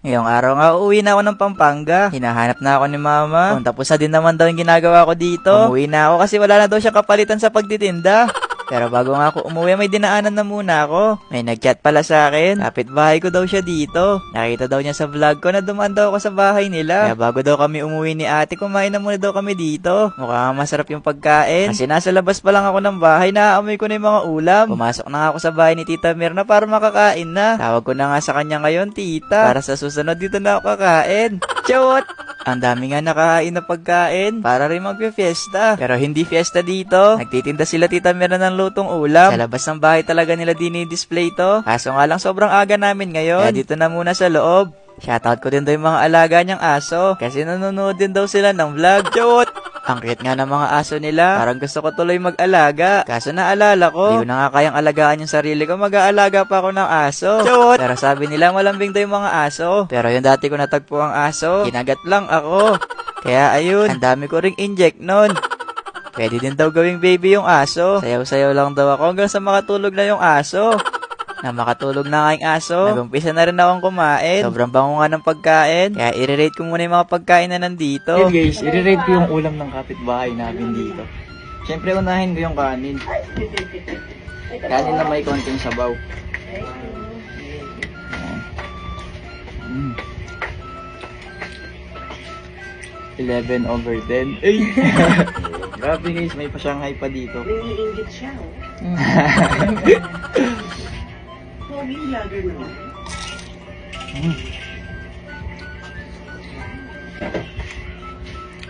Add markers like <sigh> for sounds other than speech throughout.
Ngayong araw nga, uuwi na ako ng Pampanga. Hinahanap na ako ni mama. Kung tapos na din naman daw yung ginagawa ko dito. Umuwi na ako kasi wala na daw siya kapalitan sa pagtitinda. <laughs> Pero bago nga ako umuwi, may dinaanan na muna ako. May nagchat pala sa akin. Kapit-bahay ko daw siya dito. Nakita daw niya sa vlog ko na dumaan daw ako sa bahay nila. Kaya bago daw kami umuwi ni ate, kumain na muna daw kami dito. Mukhang masarap yung pagkain. Kasi nasa labas pa lang ako ng bahay, naaamoy ko na yung mga ulam. Pumasok na ako sa bahay ni Tita Mirna para makakain na. Tawag ko na nga sa kanya ngayon, Tita. Para sa susunod dito na ako kakain. Chawot! Ang dami nga nakain na pagkain para rin magpe-fiesta. Pero hindi fiesta dito. Nagtitinda sila tita Mirna ng lutong ulam. Sa labas ng bahay talaga nila dinidisplay to. Kaso nga lang sobrang aga namin ngayon. Kaya dito na muna sa loob. Shoutout ko din daw yung mga alaga niyang aso. Kasi nanonood din daw sila ng vlog. Chot! Ang cute nga ng mga aso nila. Parang gusto ko tuloy mag-alaga. Kaso naalala ko, di ko na nga kayang alagaan yung sarili ko. Mag-aalaga pa ako ng aso. Chot! Pero sabi nila malambing daw yung mga aso. Pero yung dati ko natagpo ang aso, kinagat lang ako. Kaya ayun, ang dami ko ring inject nun. Pwede din daw gawing baby yung aso. Sayaw-sayaw lang daw ako hanggang sa makatulog na yung aso. Na makatulog na nga yung aso. Nagumpisa na rin akong kumain. Sobrang bango nga ng pagkain. Kaya i-rate ko muna yung mga pagkain na nandito. Yun guys, i-rate ko yung ulam ng kapitbahay namin dito. Siyempre, unahin ko yung kanin. Kanin na may konting sabaw. Mm. 11 over 10. Ay! <laughs> Grabe guys, may pa-Shanghai pa dito. Nangiingit siya, oh. <laughs> Pogi vlogger no?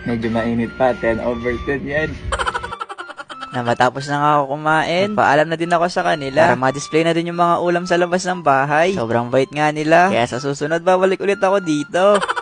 Medyo mainit pa, 10 over 10 yan. <laughs> na matapos na nga ako kumain, paalam na din ako sa kanila para ma-display na din yung mga ulam sa labas ng bahay. Sobrang bait nga nila. Kaya sa susunod, babalik ulit ako dito. <laughs>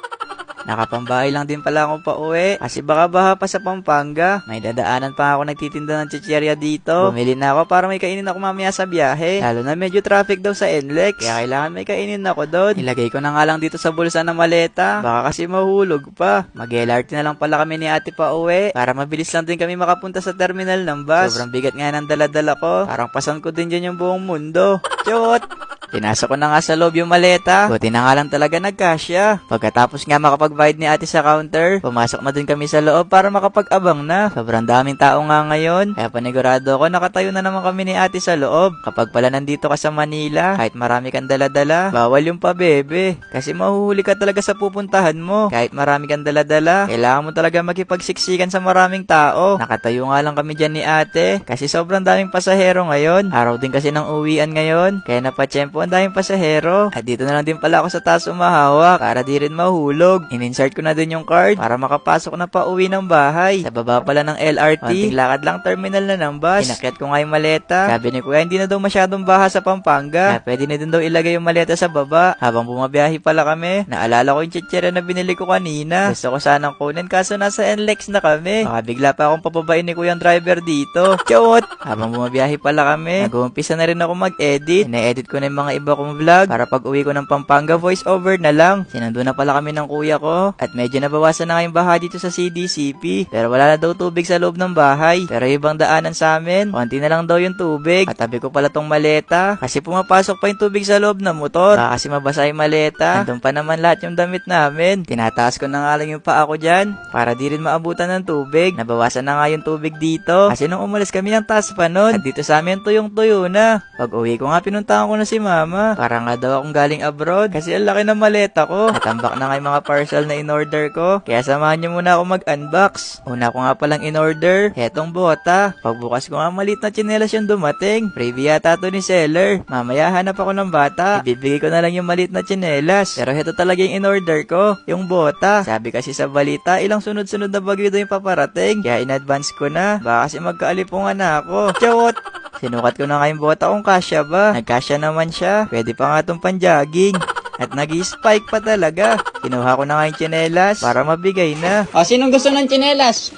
Nakapambahay lang din pala ako pa uwi. Kasi baka baha pa sa Pampanga. May dadaanan pa ako nagtitinda ng chicherya dito. Bumili na ako para may kainin ako mamaya sa biyahe. Lalo na medyo traffic daw sa NLEX. Kaya kailangan may kainin ako doon. Ilagay ko na nga lang dito sa bulsa ng maleta. Baka kasi mahulog pa. Mag-LRT na lang pala kami ni ate pa uwi. Para mabilis lang din kami makapunta sa terminal ng bus. Sobrang bigat nga ng daladala ko. Parang pasan ko din dyan yung buong mundo. Chot! Pinasok ko na nga sa loob yung maleta. Buti na nga lang talaga nagkasya. Pagkatapos nga makapag-bayad ni ate sa counter, pumasok na din kami sa loob para makapag-abang na. Sobrang daming tao nga ngayon. Kaya panigurado ako nakatayo na naman kami ni ate sa loob. Kapag pala nandito ka sa Manila, kahit marami kang daladala, bawal yung pabebe. Kasi mahuhuli ka talaga sa pupuntahan mo. Kahit marami kang daladala, kailangan mo talaga makipagsiksikan sa maraming tao. Nakatayo nga lang kami dyan ni ate. Kasi sobrang daming pasahero ngayon. Araw din kasi ng uwian ngayon. Kaya napatsyempo ang daming pasahero. At dito na lang din pala ako sa taas umahawak para di rin mahulog. In-insert ko na din yung card para makapasok na pa uwi ng bahay. Sa baba pala ng LRT. Konting lakad lang terminal na ng bus. Inakyat ko nga yung maleta. Sabi ni kuya hindi na daw masyadong baha sa Pampanga. Kaya pwede na din daw ilagay yung maleta sa baba. Habang bumabiyahe pala kami, naalala ko yung chichera na binili ko kanina. Gusto ko sanang kunin kaso nasa NLEX na kami. Baka bigla pa akong papabain ni kuyang driver dito. <laughs> Chawot! Habang bumabiyahe pala kami, nag-uumpisa na rin ako mag-edit. Ina-edit ko na yung mga iba kong vlog para pag uwi ko ng Pampanga voice over na lang. Sinundo na pala kami ng kuya ko at medyo nabawasan na nga yung baha dito sa CDCP. Pero wala na daw tubig sa loob ng bahay. Pero ibang daanan sa amin, konti na lang daw yung tubig. Katabi ko pala tong maleta kasi pumapasok pa yung tubig sa loob ng motor. Baka kasi mabasa yung maleta. Andun pa naman lahat yung damit namin. Tinataas ko na nga lang yung paa ko dyan para di rin maabutan ng tubig. Nabawasan na nga yung tubig dito kasi nung umalis kami ng taas pa nun. At dito sa amin tuyong-tuyo na. Pag uwi ko nga pinuntahan ko na si mama. Para nga daw akong galing abroad kasi ang laki ng maleta ko. Natambak na nga yung mga parcel na in-order ko. Kaya samahan niyo muna ako mag-unbox. Una ko nga palang in-order, hetong bota. Pagbukas ko nga maliit na tsinelas yung dumating. Preview yata to ni seller. Mamaya hanap ako ng bata. Ibibigay ko na lang yung maliit na tsinelas. Pero heto talaga yung in-order ko, yung bota. Sabi kasi sa balita, ilang sunod-sunod na bagyo daw yung paparating. Kaya in-advance ko na. Baka kasi magkaalipungan na ako. Chawot! Sinukat ko na nga yung bota kung kasya ba. Nagkasya naman siya. Pwede pa nga itong panjogging. At nag spike pa talaga. Kinuha ko na nga yung tsinelas para mabigay na. O, sinong gusto ng chinelas?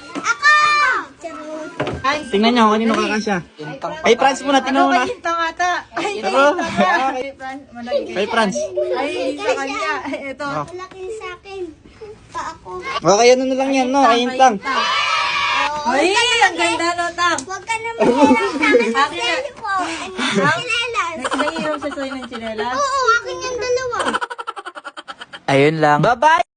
Ay, Tingnan nyo, kanino kakasya. Kay Franz muna, tingnan mo na. Ito nga ta. Ay, Ito. Ay, malaki. Kay Franz. Ay, sa kanya. Ito. Malaki sa akin. Pa ako. Okay, ano na lang yan, no? Ayun lang. Ay, ang ganda Tam. Huwag ka naman hirap sa akin. Akin na. Ano? Ano chinelas? Nagsahiram sa soy ng chinelas. Oo, akin yung dalawa. Ayun lang. Bye-bye!